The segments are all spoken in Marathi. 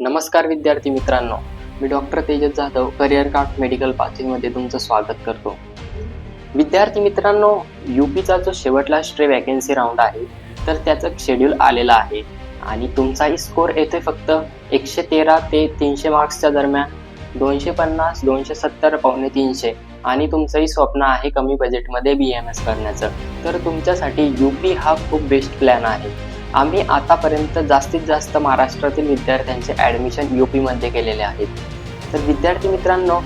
नमस्कार विद्यार्थी मित्रांनो. मी doctor Tejas Jadhav career card medical पाचवीमध्ये तुमचं स्वागत करतो. विद्यार्थी मित्रांनो यू पीचा जो शेवटला स्ट्रे वॅकन्सी राऊंड आहे तर त्याचं शेड्यूल आलेलं आहे. आणि तुमचाही स्कोर येथे फक्त एकशे तेरा ते तीनशे मार्क्सच्या दरम्यान. दोनशे पन्नास दोनशे सत्तर पावणे तीनशे. आणि तुमचंही स्वप्न आहे कमी बजेटमध्ये बी एम एस करण्याचं. तर तुमच्यासाठी यू पी हा खूप बेस्ट प्लॅन आहे. आम्ही आतापर्यंत जास्तीत जास्त महाराष्ट्रातील विद्यार्थ्यांचे ॲडमिशन यू पीमध्ये केलेले आहेत. तर विद्यार्थी मित्रांनो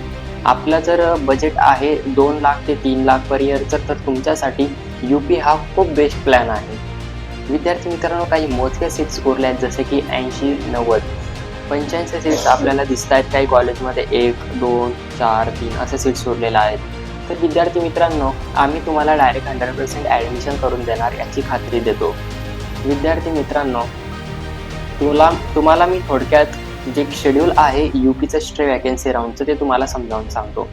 आपलं जर बजेट आहे दोन लाख ते तीन लाख पर इयरचं तर तुमच्यासाठी यू पी हा खूप बेस्ट प्लॅन आहे. विद्यार्थी मित्रांनो काही मोजक्या सीट्स उरल्या आहेत जसे की ऐंशी नव्वद पंच्याऐंशी सीट्स आपल्याला दिसत आहेत. काही कॉलेजमध्ये एक दोन चार तीन असे सीट्स उरलेल्या आहेत. तर विद्यार्थी मित्रांनो आम्ही तुम्हाला डायरेक्ट हंड्रेड पर्सेंट ॲडमिशन करून देणार याची खात्री देतो. विद्यार्थी मित्रांनो तुला तुम्हाला मी थोडक्यात जे शेड्यूल आहे यू पीचं स्ट्रे वॅकन्सी राऊंडचं ते तुम्हाला समजावून सांगतो.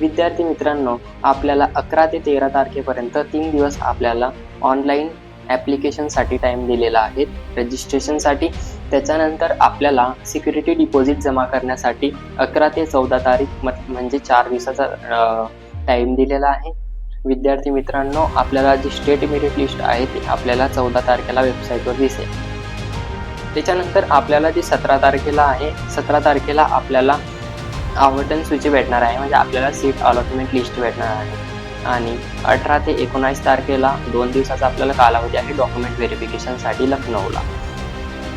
विद्यार्थी मित्रांनो आपल्याला अकरा ते तेरा तारखेपर्यंत तीन दिवस आपल्याला ऑनलाईन ॲप्लिकेशनसाठी टाईम दिलेला आहे. रजिस्ट्रेशनसाठी त्याच्यानंतर आपल्याला सिक्युरिटी डिपॉझिट जमा करण्यासाठी अकरा ते चौदा तारीख मत- म्हणजे चार दिवसाचा टाईम दिलेला आहे. विद्यार्थी मित्रांनो आपल्याला जी स्टेट मेरिट लिस्ट आहे ती आपल्याला चौदा तारखेला वेबसाईटवर दिसेल. त्याच्यानंतर आपल्याला जी सतरा तारखेला आहे सतरा तारखेला आपल्याला आवर्तन सूची भेटणार आहे. म्हणजे आपल्याला सीट अलॉटमेंट लिस्ट भेटणार आहे. आणि अठरा ते एकोणावीस तारखेला दोन दिवसाचा आपल्याला कालावधी आहे डॉक्युमेंट व्हेरिफिकेशनसाठी लखनौला.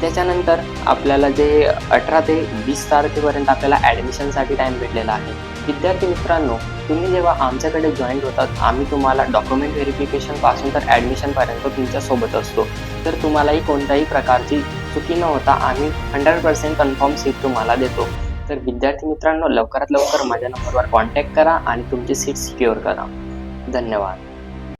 त्याच्यानंतर आपल्याला जे अठरा ते वीस तारखेपर्यंत आपल्याला ॲडमिशनसाठी टाईम भेटलेला आहे. विद्यार्थी मित्रांनो तुम्ही जेव्हा आमच्याकडे जॉईन होतात आम्ही तुम्हाला डॉक्युमेंट व्हेरिफिकेशनपासून तर ॲडमिशनपर्यंत तुमच्यासोबत असतो. तर तुम्हालाही कोणत्याही प्रकारची चुकी न होता आम्ही हंड्रेड पर्सेंट कन्फर्म सीट तुम्हाला देतो. तर विद्यार्थी मित्रांनो लवकरात लवकर माझ्या नंबरवर कॉन्टॅक्ट करा आणि तुमची सीट सिक्युअर करा. धन्यवाद.